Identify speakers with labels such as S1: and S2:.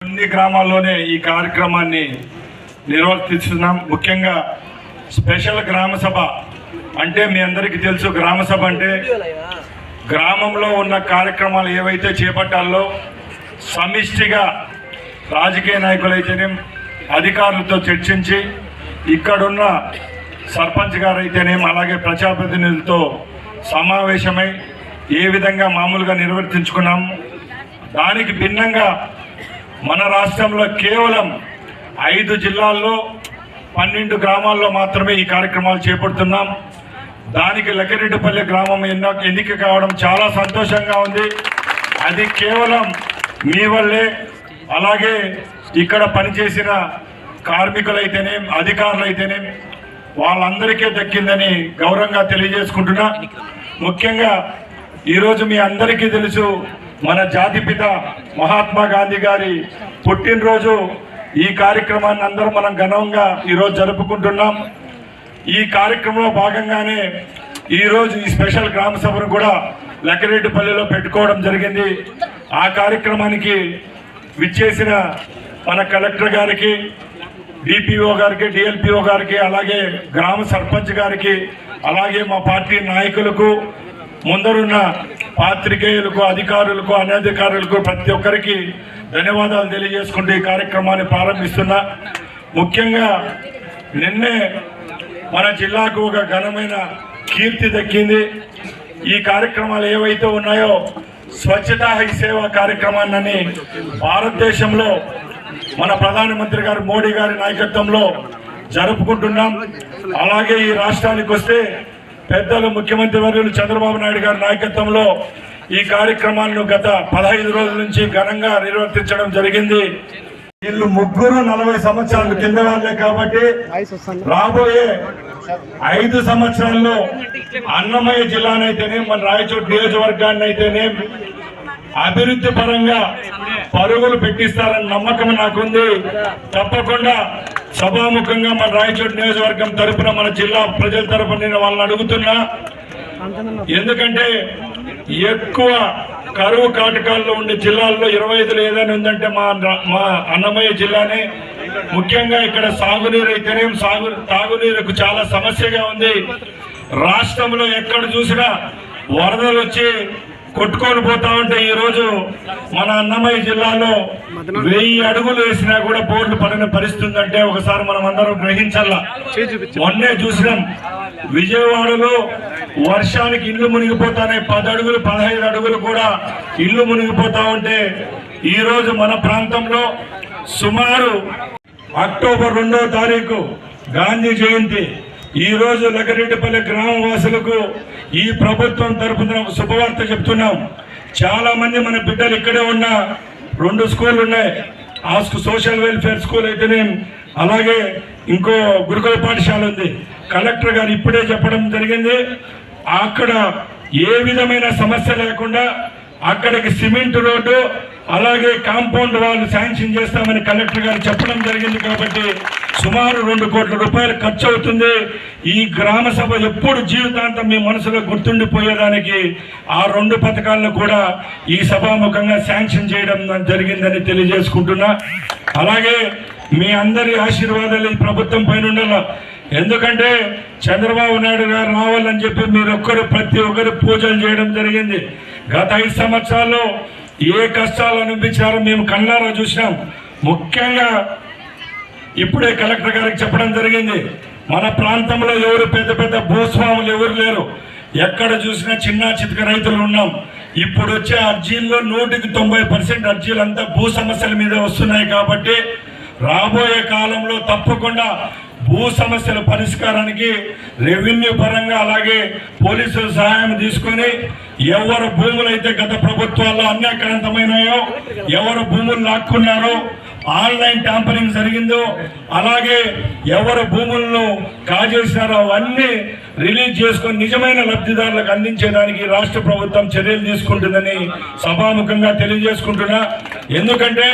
S1: అన్ని గ్రామాల్లోనే ఈ కార్యక్రమాన్ని నిర్వర్తిస్తున్నాం. ముఖ్యంగా స్పెషల్ గ్రామ సభ అంటే మీ అందరికీ తెలుసు గ్రామ సభ అంటే గ్రామంలో ఉన్న కార్యక్రమాలు ఏవైతే చేపట్టాలో సమిష్టిగా రాజకీయ నాయకులైతేనే అధికారులతో చర్చించి ఇక్కడున్న సర్పంచ్ గారైతేనేం అలాగే ప్రజాప్రతినిధులతో సమావేశమై ఏ విధంగా మామూలుగా నిర్వర్తించుకున్నాం. దానికి భిన్నంగా మన రాష్ట్రంలో కేవలం ఐదు జిల్లాల్లో పన్నెండు గ్రామాల్లో మాత్రమే ఈ కార్యక్రమాలు చేపడుతున్నాం. దానికి లక్కిరెడ్డిపల్లి గ్రామం ఎన్నో ఎన్నిక కావడం చాలా సంతోషంగా ఉంది. అది కేవలం మీ వల్లే అలాగే ఇక్కడ పనిచేసిన కార్మికులైతేనేం అధికారులైతేనేం వాళ్ళందరికీ దక్కిందని గౌరవంగా తెలియజేసుకుంటున్నా. ముఖ్యంగా ఈరోజు మీ అందరికీ తెలుసు మన జాతిపిత మహాత్మా గాంధీ గారి పుట్టినరోజు ఈ కార్యక్రమాన్ని అందరూ మనం ఘనంగా ఈరోజు జరుపుకుంటున్నాం. ఈ కార్యక్రమంలో భాగంగానే ఈరోజు ఈ స్పెషల్ గ్రామ సభను కూడా లక్కిరెడ్డిపల్లిలో పెట్టుకోవడం జరిగింది. ఆ కార్యక్రమానికి విచ్చేసిన మన కలెక్టర్ గారికి డిపిఓ గారికి డిఎల్పిఓ గారికి అలాగే గ్రామ సర్పంచ్ గారికి అలాగే మా పార్టీ నాయకులకు ముందరున్న పాత్రికేయులకు అధికారులకు అనధికారులకు ప్రతి ఒక్కరికి ధన్యవాదాలు తెలియజేసుకుంటూ ఈ కార్యక్రమాన్ని ప్రారంభిస్తున్నా. ముఖ్యంగా నిన్నే మన జిల్లాకు ఒక ఘనమైన కీర్తి దక్కింది. ఈ కార్యక్రమాలు ఏవైతే ఉన్నాయో స్వచ్ఛతా హై సేవ కార్యక్రమాన్ని భారతదేశంలో మన ప్రధానమంత్రి గారు మోడీ గారి నాయకత్వంలో జరుపుకుంటున్నాం. అలాగే ఈ రాష్ట్రానికి వస్తే పెద్దలు ముఖ్యమంత్రి వర్యులు చంద్రబాబు నాయుడు గారి నాయకత్వంలో ఈ కార్యక్రమాలను గత పదహైదు రోజుల నుంచి ఘనంగా నిర్వర్తించడం జరిగింది. వీళ్ళు ముగ్గురు నలభై సంవత్సరాల కింద వాళ్ళే కాబట్టి రాబోయే ఐదు సంవత్సరాల్లో అన్నమయ్య జిల్లానైతేనే మన రాయచోటి నియోజకవర్గాన్ని అయితేనే అభివృద్ధి పరంగా పరుగులు పెట్టిస్తారని నమ్మకం నాకుంది. తప్పకుండా సభాముఖంగా మన రాయచోటి నియోజకవర్గం తరపున మన జిల్లా ప్రజల తరపున నేను వాళ్ళని అడుగుతున్నా ఎందుకంటే ఎక్కువ కరువు కాటకాల్లో ఉండే జిల్లాల్లో ఇరవై ఐదులో ఏదైనా ఉందంటే మా మా అన్నమయ్య జిల్లానే. ముఖ్యంగా ఇక్కడ సాగునీరు అయితేనేం సాగు తాగునీరుకు చాలా సమస్యగా ఉంది. రాష్ట్రంలో ఎక్కడ చూసినా వరదలు వచ్చి కొట్టుకొని పోతా ఉంటే ఈ రోజు మన అన్నమయ్య జిల్లాలో వెయ్యి అడుగులు వేసినా కూడా బోర్డు పడిన పరిస్థితి అంటే ఒకసారి మనం అందరం గ్రహించాలా. మొన్నే చూసినాం. విజయవాడలో వర్షానికి ఇల్లు మునిగిపోతానే పది అడుగులు పదహైదు అడుగులు కూడా ఇల్లు మునిగిపోతా ఉంటే ఈ రోజు మన ప్రాంతంలో సుమారు అక్టోబర్ రెండో తారీఖు గాంధీ జయంతి. ఈరోజు రోజు లగరెడ్డిపల్లి ఈ ప్రభుత్వం తరపున శుభవార్త చెప్తున్నాం. చాలా మంది మన బిడ్డలు ఇక్కడే ఉన్న రెండు స్కూళ్ళు ఉన్నాయి. ఆ సోషల్ వెల్ఫేర్ స్కూల్ అయితేనే అలాగే ఇంకో గురుకుల పాఠశాల ఉంది. కలెక్టర్ గారు ఇప్పుడే చెప్పడం జరిగింది. అక్కడ ఏ విధమైన సమస్య లేకుండా అక్కడికి సిమెంట్ రోడ్డు అలాగే కాంపౌండ్ వాళ్ళు శాంక్షన్ చేస్తామని కలెక్టర్ గారు చెప్పడం జరిగింది కాబట్టి సుమారు రెండు కోట్ల రూపాయలు ఖర్చు అవుతుంది. ఈ గ్రామ సభ ఎప్పుడు జీవితాంతం మీ మనసులో గుర్తుండిపోయేదానికి ఆ రెండు పథకాలను కూడా ఈ సభాముఖంగా శాంక్షన్ చేయడం జరిగిందని తెలియజేసుకుంటున్నా. అలాగే మీ అందరి ఆశీర్వాదాలు ఈ ప్రభుత్వం పైన ఉండాల? ఎందుకంటే చంద్రబాబు నాయుడు గారు రావాలని చెప్పి మీరు ఒక్కరు ప్రతి ఒక్కరు పూజలు చేయడం జరిగింది. గత ఐదు సంవత్సరాల్లో ఏ కష్టాలు అనిపించారో మేము కన్నారా చూసినాం. ముఖ్యంగా ఇప్పుడే కలెక్టర్ గారికి చెప్పడం జరిగింది. మన ప్రాంతంలో ఎవరు పెద్ద పెద్ద భూస్వాములు ఎవరు లేరు. ఎక్కడ చూసినా చిన్న చితక రైతులు ఉన్నాం. ఇప్పుడు వచ్చే అర్జీల్లో నూటికి తొంభై పర్సెంట్ అర్జీలు అంతా భూ సమస్యల మీద వస్తున్నాయి కాబట్టి రాబోయే కాలంలో తప్పకుండా భూ సమస్యల పరిష్కారానికి రెవెన్యూ పరంగా అలాగే పోలీసుల సహాయం తీసుకొని ఎవరు భూములు అయితే గత ప్రభుత్వాల్లో అన్యాక్రాంతమైనాయో ఎవరు భూములు లాక్కున్నారో ఆన్లైన్ ట్యాంపరింగ్ జరిగిందో అలాగే ఎవరు భూములను కాజేసినారో అవన్నీ రిలీజ్ చేసుకొని నిజమైన లబ్ధిదారులకు అందించేదానికి రాష్ట్ర ప్రభుత్వం చర్యలు తీసుకుంటుందని సభాముఖంగా తెలియజేసుకుంటున్నా. ఎందుకంటే